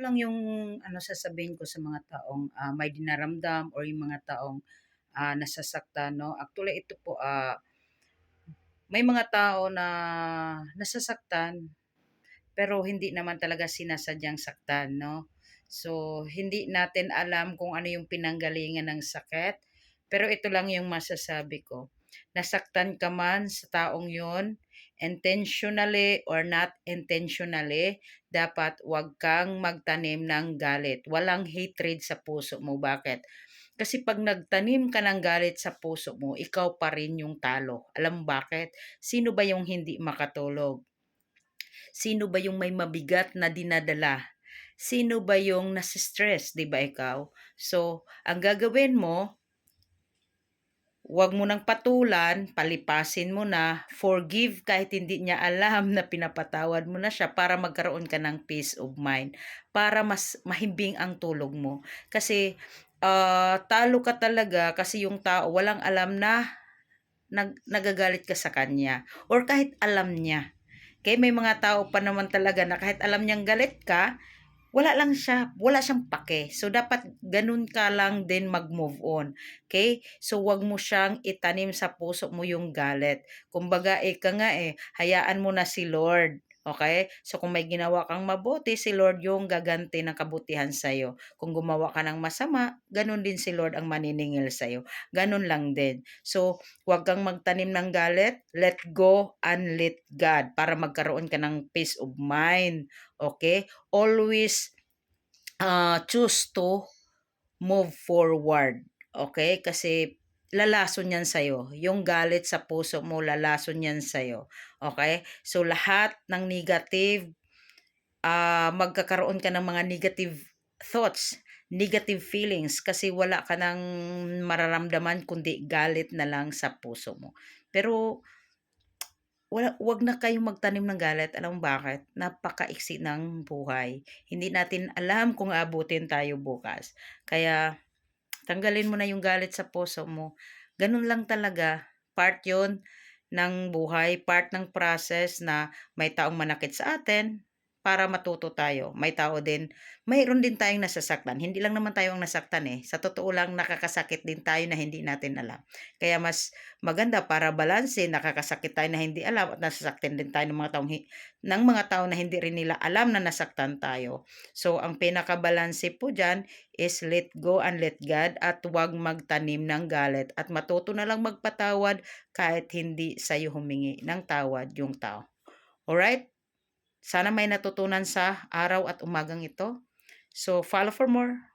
lang yung ano sasabihin ko sa mga taong ah, may dinaramdam or yung mga taong ah, nasasaktan, no? Actually, ito po, ah, may mga tao na nasasaktan, pero hindi naman talaga sinasadyang saktan, no? So, hindi natin alam kung ano yung pinanggalingan ng sakit, pero ito lang yung masasabi ko. Nasaktan ka man sa taong yun, intentionally or not intentionally, dapat wag kang magtanim ng galit. Walang hatred sa puso mo. Bakit? Kasi pag nagtanim ka ng galit sa puso mo, ikaw pa rin yung talo. Alam mo bakit? Sino ba yung hindi makatulog? Sino ba yung may mabigat na dinadala? Sino ba yung nasistress, di ba ikaw? So, ang gagawin mo, Huwag mo nang patulan, palipasin mo na, forgive kahit hindi niya alam na pinapatawad mo na siya para magkaroon ka ng peace of mind, para mas mahimbing ang tulog mo. Kasi uh, talo ka talaga kasi yung tao walang alam na nag, nagagalit ka sa kanya or kahit alam niya. Kaya may mga tao pa naman talaga na kahit alam niyang galit ka, wala lang siya, wala siyang pake. So, dapat ganun ka lang din mag-move on. Okay? So, wag mo siyang itanim sa puso mo yung galit. Kumbaga, ika nga eh, hayaan mo na si Lord. Okay? So, kung may ginawa kang mabuti, si Lord yung gaganti ng kabutihan sa'yo. Kung gumawa ka ng masama, ganun din si Lord ang maniningil sa'yo. Ganun lang din. So, huwag kang magtanim ng galit. Let go and let God para magkaroon ka ng peace of mind. Okay? Always uh, choose to move forward. Okay? Kasi lalason yan sa'yo. Yung galit sa puso mo, lalason yan sa'yo. Okay? So, lahat ng negative, uh, magkakaroon ka ng mga negative thoughts, negative feelings, kasi wala ka nang mararamdaman kundi galit na lang sa puso mo. Pero, wala, wag na kayong magtanim ng galit. Alam mo bakit? Napakaiksi ng buhay. Hindi natin alam kung abutin tayo bukas. Kaya, Tanggalin mo na yung galit sa puso mo. Ganun lang talaga. Part yon ng buhay, part ng process na may taong manakit sa atin, para matuto tayo. May tao din, mayroon din tayong nasasaktan. Hindi lang naman tayo ang nasaktan eh. Sa totoo lang, nakakasakit din tayo na hindi natin alam. Kaya mas maganda para balanse, nakakasakit tayo na hindi alam at nasasaktan din tayo ng mga taong, ng mga tao na hindi rin nila alam na nasaktan tayo. So, ang pinakabalanse po dyan is let go and let God at huwag magtanim ng galit at matuto na lang magpatawad kahit hindi sa'yo humingi ng tawad yung tao. Alright? Sana may natutunan sa araw at umagang ito. So, follow for more.